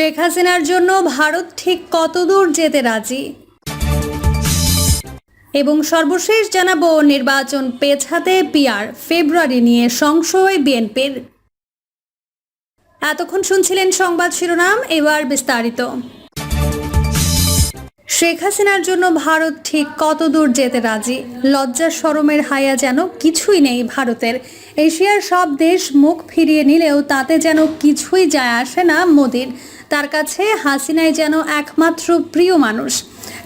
শেখ হাসিনার জন্য ভারত ঠিক কতদূর যেতে রাজি? এবং সর্বশেষ জানাব, নির্বাচন পেছাতে পিয়ার ফেব্রুয়ারি নিয়ে সংশয় বিএনপির। এতক্ষণ শুনছিলেন সংবাদ শিরোনাম, এবার বিস্তারিত। শেখ হাসিনার জন্য ভারত ঠিক কত দূর যেতে রাজি? লজ্জা শরমের হায়া যেন কিছুই নেই ভারতের। এশিয়ার সব দেশ মুখ ফিরিয়ে নিলেও তাতে যেন কিছুই যায় আসে না মোদির। তার কাছে হাসিনাই যেন একমাত্র প্রিয় মানুষ।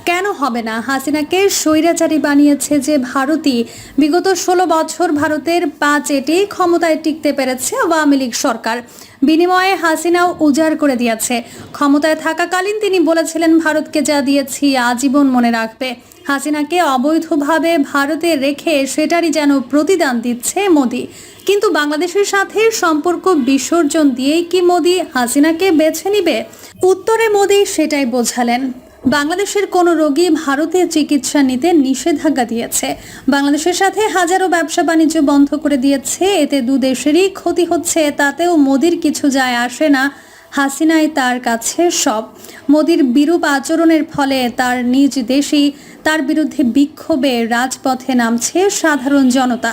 কেন হবে না? হাসিনাকে স্বৈরাচারী বানিয়েছে যে ভারতই। বিগত ষোলো বছর ভারতের পাঁচ এটি ক্ষমতায় টিকতে পেরেছে আওয়ামী লীগ সরকার। বিনিময়ে হাসিনাও উজাড় করে দিয়েছে। ক্ষমতায় থাকাকালীন তিনি বলেছিলেন, ভারতকে যা দিয়েছি আজীবন মনে রাখবে। হাসিনাকে অবৈধভাবে ভারতে রেখে সেটারই যেন প্রতিদান দিচ্ছে মোদি। কিন্তু বাংলাদেশের সাথে সম্পর্ক বিসর্জন দিয়েই কি মোদি হাসিনাকে বেছে নিবে? উত্তরে মোদি সেটাই বোঝালেন। বাংলাদেশের কোনো রোগী ভারতে চিকিৎসা নিতে নিষেধাজ্ঞা দিয়েছে। বাংলাদেশের সাথে হাজারো ব্যবসা বাণিজ্য বন্ধ করে দিয়েছে। এতে দু দেশেরই ক্ষতি হচ্ছে, তাতেও মোদির কিছু যায় আসে না। হাসিনাই তার কাছে সব। মোদির বিরূপ আচরণের ফলে তার নিজ দেশেই তার বিরুদ্ধে বিক্ষোভে রাজপথে নামছে সাধারণ জনতা।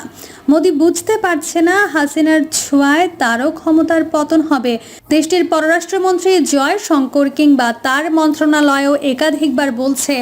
মোদি বুঝতে পারছে না হাসিনার ছোঁয়ায় তারও ক্ষমতার পতন হবে। দেশটির পররাষ্ট্রমন্ত্রী জয় শঙ্কর কিংবা তার মন্ত্রণালয়ও একাধিকবার বলছে,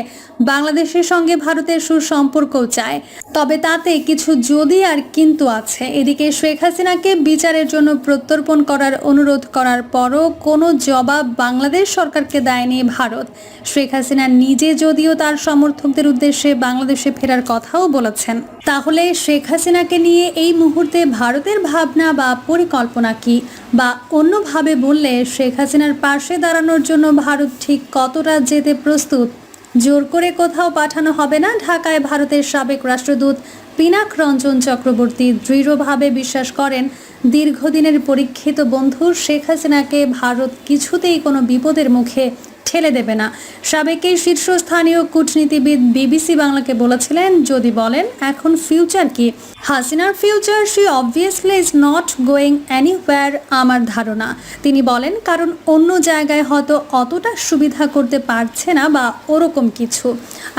বাংলাদেশের সঙ্গে ভারতের সুসম্পর্কও চায় তবে তাতে কিছু যদি আর কিন্তু আছে। এদিকে শেখ হাসিনাকে বিচারের জন্য প্রত্যর্পণ করার অনুরোধ করার পরও কোনো জবাব বাংলাদেশ সরকারকে দেয়নি ভারত। শেখ হাসিনা নিজে যদিও তার সমর্থকদের উদ্দেশ্যে বাংলাদেশে ফেরার কথাও বলেছেন। তাহলে শেখ হাসিনাকে নিয়ে এই মুহূর্তে ভারতের ভাবনা বা পরিকল্পনা কি? বা অন্যভাবে বললে শেখ হাসিনার পাশে দাঁড়ানোর জন্য ভারত ঠিক কতটা যেতে প্রস্তুত? জোর করে কোথাও পাঠানো হবে না ঢাকায় ভারতের সাবেক রাষ্ট্রদূত পিনাক রঞ্জন চক্রবর্তী দৃঢ়ভাবে বিশ্বাস করেন, দীর্ঘদিনের পরীক্ষিত বন্ধু শেখ হাসিনাকে ভারত কিছুতেই কোনো বিপদের মুখে ঠেলে দেবে না। সাবেক এই শীর্ষস্থানীয় কূটনীতিবিদ বিবিসি বাংলাকে বলেছিলেন, যদি বলেন এখন ফিউচার কি? হাসিনার future she obviously is not going anywhere আমার ধারণা। তিনি বলেন, কারণ অন্য জায়গায় হয়তো অতটা সুবিধা করতে পারছে না বা ওরকম কিছু।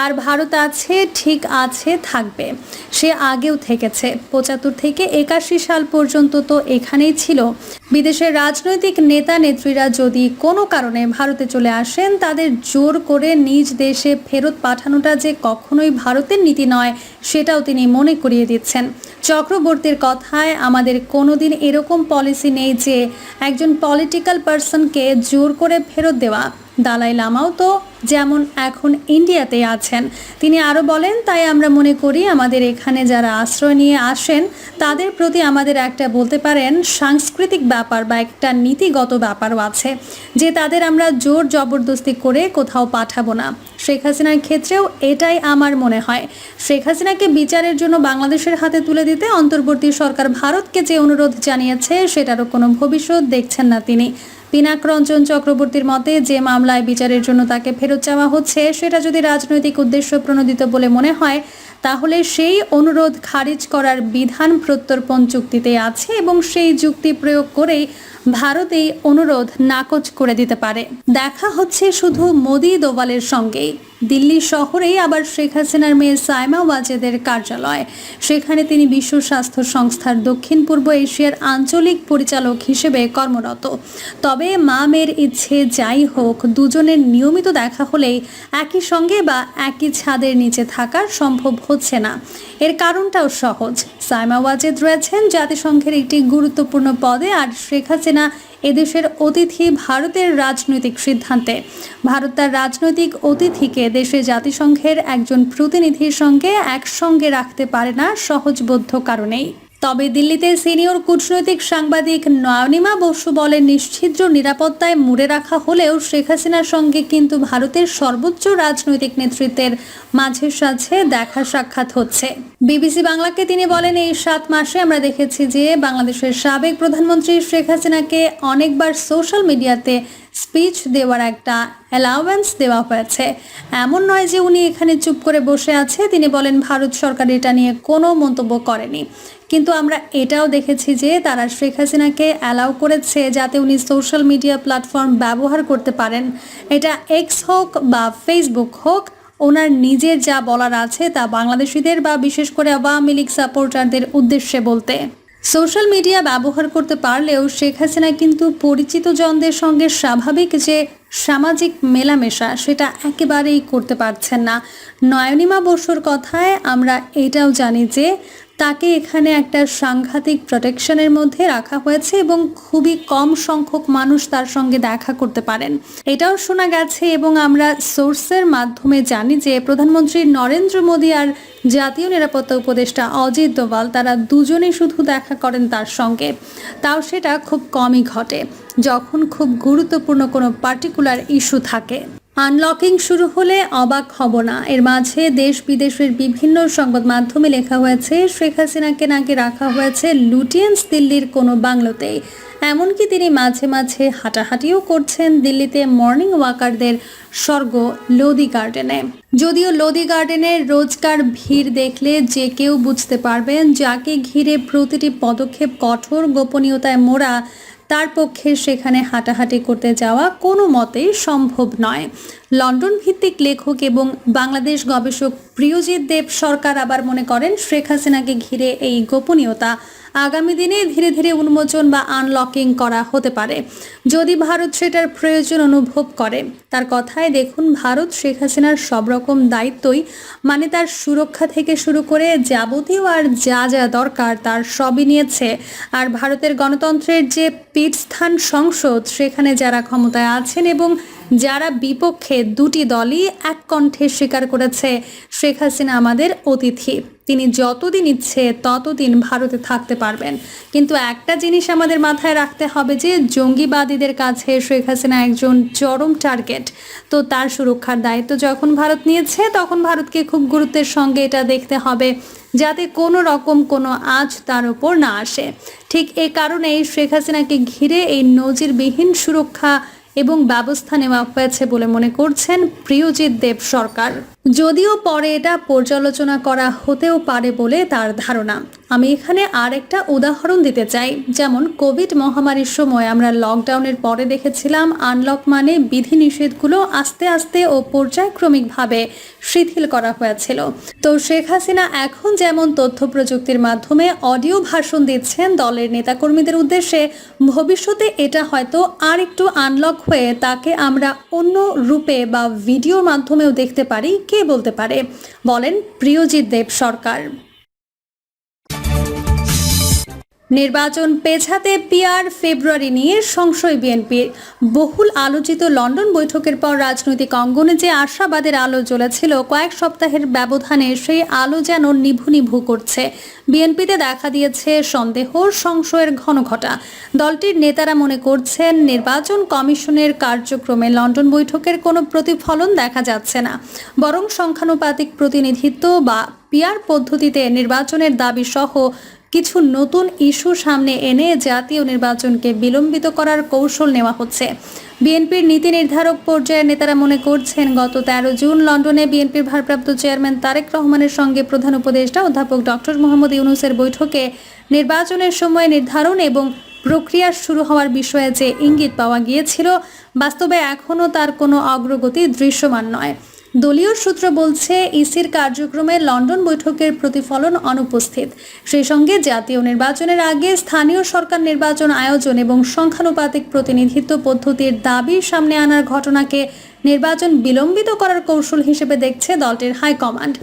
আর ভারত আছে, ঠিক আছে, থাকবে। সে আগেও থেকেছে। পঁচাত্তর থেকে একাশি সাল পর্যন্ত তো এখানেই ছিল। বিদেশের রাজনৈতিক নেতা নেত্রীরা যদি কোনো কারণে ভারতে চলে আসেন, তাদের জোর করে নিজ দেশে ফেরত পাঠানোটা যে কখনোই ভারতের নীতি নয়, সেটাও তিনি মনে করিয়ে দিচ্ছেন। চক্রবর্তীর কথায়, আমাদের কোনোদিন এরকম পলিসি নেই যে একজন পলিটিক্যাল পার্সনকে জোর করে ফেরত দেওয়া। দালাই লামাও তো যেমন এখন ইন্ডিয়াতে আছেন। তিনি আরও বলেন, তাই আমরা মনে করি আমাদের এখানে যারা আশ্রয় নিয়ে আসেন, তাদের প্রতি আমাদের একটা বলতে পারেন সাংস্কৃতিক ব্যাপার বা একটা নীতিগত ব্যাপারও আছে, যে তাদের আমরা জোর জবরদস্তি করে কোথাও পাঠাবো না। শেখ হাসিনার ক্ষেত্রেও এটাই আমার মনে হয়। শেখ হাসিনাকে বিচারের জন্য বাংলাদেশের হাতে তুলে দিতে অন্তর্বর্তী সরকার ভারতকে যে অনুরোধ জানিয়েছে, সেটারও কোনো ভবিষ্যৎ দেখছেন না তিনি। পিনাক রঞ্জন চক্রবর্তীর মতে, যে মামলায় বিচারের জন্য তাকে চাওয়া হচ্ছে, সেটা যদি রাজনৈতিক উদ্দেশ্য প্রণোদিত বলে মনে হয়, তাহলে সেই অনুরোধ খারিজ করার বিধান প্রত্যর্পণ চুক্তিতে আছে এবং সেই যুক্তি প্রয়োগ করেই ভারত এই অনুরোধ নাকচ করে দিতে পারে। দেখা হচ্ছে শুধু মোদি দোভালের সঙ্গেই। দিল্লি শহরেই আবার শেখ হাসিনার মেয়ে সাইমা ওয়াজেদের কার্যালয়। সেখানে তিনি বিশ্ব স্বাস্থ্য সংস্থার দক্ষিণ পূর্ব এশিয়ার আঞ্চলিক পরিচালক হিসেবে কর্মরত। তবে মা মেয়ের ইচ্ছে যাই হোক, দুজনের নিয়মিত দেখা হলেই একই সঙ্গে বা একই ছাদের নিচে থাকা সম্ভব হচ্ছে না। এর কারণটাও সহজ। সাইমা ওয়াজেদ রয়েছেন জাতিসংঘের একটি গুরুত্বপূর্ণ পদে আর শেখ হাসিনা এদেশের অতিথি ভারতের রাজনৈতিক সিদ্ধান্তে। ভারত তার রাজনৈতিক অতিথিকে দেশে জাতিসংঘের একজন প্রতিনিধির সঙ্গে একসঙ্গে রাখতে পারে না সহজবোধ্য কারণেই। তবে দিল্লিতে সিনিয়র কূটনৈতিক সাংবাদিক নয়নিমা বসু বলেন নিশ্ছিদ্র নিরাপত্তায় মুড়ে রাখা হলেও শেখ হাসিনার সঙ্গে কিন্তু ভারতের সর্বোচ্চ রাজনৈতিক নেতৃত্বের মাঝে সাঝে দেখা সাক্ষাৎ হচ্ছে। বিবিসি বাংলাকে তিনি বলেন, এই সাত মাসে আমরা দেখেছি যে বাংলাদেশের সাবেক প্রধানমন্ত্রী শেখ হাসিনাকে অনেকবার সোশ্যাল মিডিয়াতে স্পিচ দেওয়ার একটা অ্যালাওয়েন্স দেওয়া হয়েছে। এমন নয় যে উনি এখানে চুপ করে বসে আছে। তিনি বলেন, ভারত সরকার এটা নিয়ে কোনো মন্তব্য করেনি। কিন্তু আমরা এটাও দেখেছি যে তারা শেখ হাসিনাকে অ্যালাউ করেছে যাতে উনি সোশ্যাল মিডিয়া প্ল্যাটফর্ম ব্যবহার করতে পারেন। এটা এক্স হোক বা ফেসবুক হোক, ওনার নিজের যা বলার আছে তা বাংলাদেশিদের বা বিশেষ করে আওয়ামী লীগ সাপোর্টারদের উদ্দেশ্যে বলতে। সোশ্যাল মিডিয়া ব্যবহার করতে পারলেও শেখ হাসিনা কিন্তু পরিচিত জনদের সঙ্গে স্বাভাবিক যে সামাজিক মেলামেশা, সেটা একেবারেই করতে পারছেন না। নয়নিমা বসুর কথায় আমরা এটাও জানি যে তাকে এখানে একটা সাংঘাতিক প্রোটেকশনের মধ্যে রাখা হয়েছে এবং খুবই কম সংখ্যক মানুষ তার সঙ্গে দেখা করতে পারেন। এটাও শোনা গেছে এবং আমরা সোর্সের মাধ্যমে জানি যে প্রধানমন্ত্রী নরেন্দ্র মোদী আর জাতীয় নিরাপত্তা উপদেষ্টা অজিত দোভাল তারা দুজনেই শুধু দেখা করেন তার সঙ্গে। তাও সেটা খুব কমই ঘটে, যখন খুব গুরুত্বপূর্ণ কোনো পার্টিকুলার ইস্যু থাকে। আনলকিং শুরু হলে অবাক হব না। এর মাঝে দেশ বিদেশের বিভিন্ন সংবাদ মাধ্যমে লেখা হয়েছে, শেখ হাসিনাকে নাকি রাখা হয়েছে লুটিয়েন্স দিল্লির কোনো বাংলোতেই এমনকি তিনি মাঝে মাঝে হাঁটাহাঁটিও করছেন দিল্লিতে মর্নিং ওয়াকারদের স্বর্গ লোদি গার্ডেনে। যদিও লোদি গার্ডেনের রোজকার ভিড় দেখলে যে কেউ বুঝতে পারবেন, যাকে ঘিরে প্রতিটি পদক্ষেপ কঠোর গোপনীয়তায় মোড়া তার পক্ষে সেখানে হাঁটাহাঁটি করতে যাওয়া কোনো মতেই সম্ভব নয়। লন্ডন ভিত্তিক লেখক এবং বাংলাদেশ গবেষক প্রিয়জিৎ দেব সরকার আবার মনে করেন, শেখ হাসিনাকে ঘিরে এই গোপনীয়তা আগামী দিনে ধীরে ধীরে উন্মোচন বা আনলকিং করা হতে পারে। যদি ভারত সেটার প্রয়োজন অনুভব করে, তার কথায় দেখুন, ভারত শেখ হাসিনার সব রকম দায়িত্বই মানে তার সুরক্ষা থেকে শুরু করে যাবতীয় আর যা যা দরকার তার সবই নিয়েছে। আর ভারতের গণতন্ত্রের যে পীঠস্থান সংসদ, সেখানে যারা ক্ষমতায় আছেন এবং যারা বিপক্ষে দুটি দলই এক কণ্ঠে স্বীকার করেছে। শেখ হাসিনা আমাদের অতিথি। তিনি যতদিন ইচ্ছে ততদিন ভারতে থাকতে পারবেন। কিন্তু একটা জিনিস আমাদের মাথায় রাখতে হবে যে, জঙ্গিবাদীদের কাছে শেখ হাসিনা একজন চরম টার্গেট। তো তার সুরক্ষার দায়িত্ব যখন ভারত নিয়েছে, তখন ভারতকে খুব গুরুত্বের সঙ্গে এটা দেখতে হবে, যাতে কোনো রকম কোনো আজ তার উপর না আসে। ঠিক এ কারণেই শেখ হাসিনাকে ঘিরে এই নজিরবিহীন সুরক্ষা এবং ব্যবস্থা নেওয়া হয়েছে বলে মনে করছেন প্রিয়জিৎ দেব সরকার। যদিও পরে এটা পর্যালোচনা করা হতেও পারে বলে তার ধারণা। আমি এখানে আর একটা উদাহরণ দিতে চাই, যেমন কোভিড মহামারীর সময় আমরা লকডাউনের পরে দেখেছিলাম আনলক মানে বিধিনিষেধগুলো আস্তে আস্তে ও পর্যায়ক্রমিকভাবে শিথিল করা হয়েছিল। তো শেখ হাসিনা এখন যেমন তথ্য প্রযুক্তির মাধ্যমে অডিও ভাষণ দিচ্ছেন দলের নেতাকর্মীদের উদ্দেশ্যে, ভবিষ্যতে এটা হয়তো আর একটু আনলক হয়ে তাকে আমরা অন্য রূপে বা ভিডিওর মাধ্যমেও দেখতে পারি, কে বলতে পারে। বলেন প্রিয়জিৎ দেব সরকার। নির্বাচন পেছাতে পিয়ার ফেব্রুয়ারি নিয়ে সংশয় বিএনপির বহুল আলোচিত লন্ডন বৈঠকের পর রাজনৈতিক অঙ্গনে যে আশাবাদের আলো জ্বলেছিল, কয়েক সপ্তাহের ব্যবধানে সেই আলো যেন নিভু নিভু করছে। বিএনপিতে দেখা দিয়েছে সন্দেহ, সংশয়ের ঘন ঘটা। দলটির নেতারা মনে করছেন, নির্বাচন কমিশনের কার্যক্রমে লন্ডন বৈঠকের কোনো প্রতিফলন দেখা যাচ্ছে না। বরং সংখ্যানুপাতিক প্রতিনিধিত্ব বা পিয়ার পদ্ধতিতে নির্বাচনের দাবি সহ কিছু নতুন ইস্যু সামনে এনে জাতীয় নির্বাচনকে বিলম্বিত করার কৌশল নেওয়া হচ্ছে। বিএনপির নীতি নির্ধারক পর্যায়ের নেতারা মনে করছেন, গত তেরো জুন লন্ডনে বিএনপির ভারপ্রাপ্ত চেয়ারম্যান তারেক রহমানের সঙ্গে প্রধান উপদেষ্টা অধ্যাপক ডক্টর মোহাম্মদ ইউনুসের বৈঠকে নির্বাচনের সময় নির্ধারণ এবং প্রক্রিয়া শুরু হওয়ার বিষয়ে যে ইঙ্গিত পাওয়া গিয়েছিল, বাস্তবে এখনও তার কোনো অগ্রগতি দৃশ্যমান নয়। দলীয় সূত্র বলছে, ইসির কার্যক্রমে লন্ডন বৈঠকের প্রতিফলন অনুপস্থিত। সেই সঙ্গে জাতীয় নির্বাচনের আগে স্থানীয় সরকার নির্বাচন আয়োজন এবং সংখ্যানুপাতিক প্রতিনিধিত্ব পদ্ধতির দাবি সামনে আনার ঘটনাকে নির্বাচন বিলম্বিত করার কৌশল হিসেবে দেখছে দলটির হাইকমান্ড।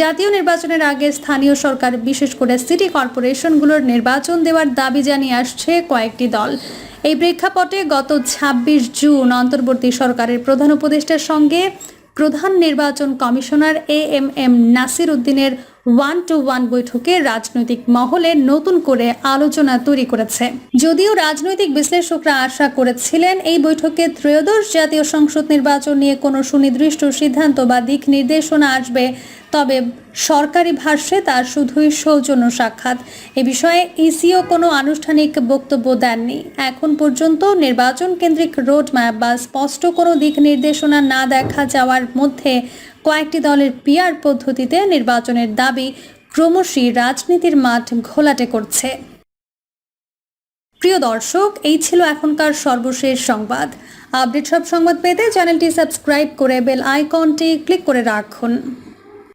জাতীয় নির্বাচনের আগে স্থানীয় সরকার, বিশেষ করে সিটি কর্পোরেশনগুলোর নির্বাচন দেওয়ার দাবি জানিয়ে আসছে কয়েকটি দল। এই প্রেক্ষাপটে গত ২৬ জুন অন্তর্বর্তী সরকারের প্রধান উপদেষ্টার সঙ্গে প্রধান নির্বাচন commissioner A M M Nasir উদ্দিনের ওয়ান টু ওয়ান বৈঠকে রাজনৈতিক মহলে নতুন করে আলোচনা তৈরি করেছে। যদিও রাজনৈতিক বিশ্লেষকরা আশা করেছিলেন এই বৈঠকে ত্রয়োদশ জাতীয় সংসদ নির্বাচন নিয়ে কোনো সুনির্দিষ্ট সিদ্ধান্ত বা দিক নির্দেশনা আসবে, তবে সরকারি ভাষ্যে তার শুধুই সৌজন্য সাক্ষাৎ। এ বিষয়ে ইসিও কোনো আনুষ্ঠানিক বক্তব্য দেননি। এখন পর্যন্ত নির্বাচন কেন্দ্রিক রোড ম্যাপ বা স্পষ্ট কোনো দিক নির্দেশনা না দেখা যাওয়ার মধ্যে কয়েকটি দলের পিয়ার পদ্ধতিতে নির্বাচনের দাবি ক্রমশই রাজনীতির মাঠ ঘোলাটে করছে। প্রিয় দর্শক, এই ছিল এখনকার সর্বশেষ সংবাদ। আপডেট সব সংবাদ পেতে চ্যানেলটি সাবস্ক্রাইব করে বেল আইকনটি ক্লিক করে রাখুন।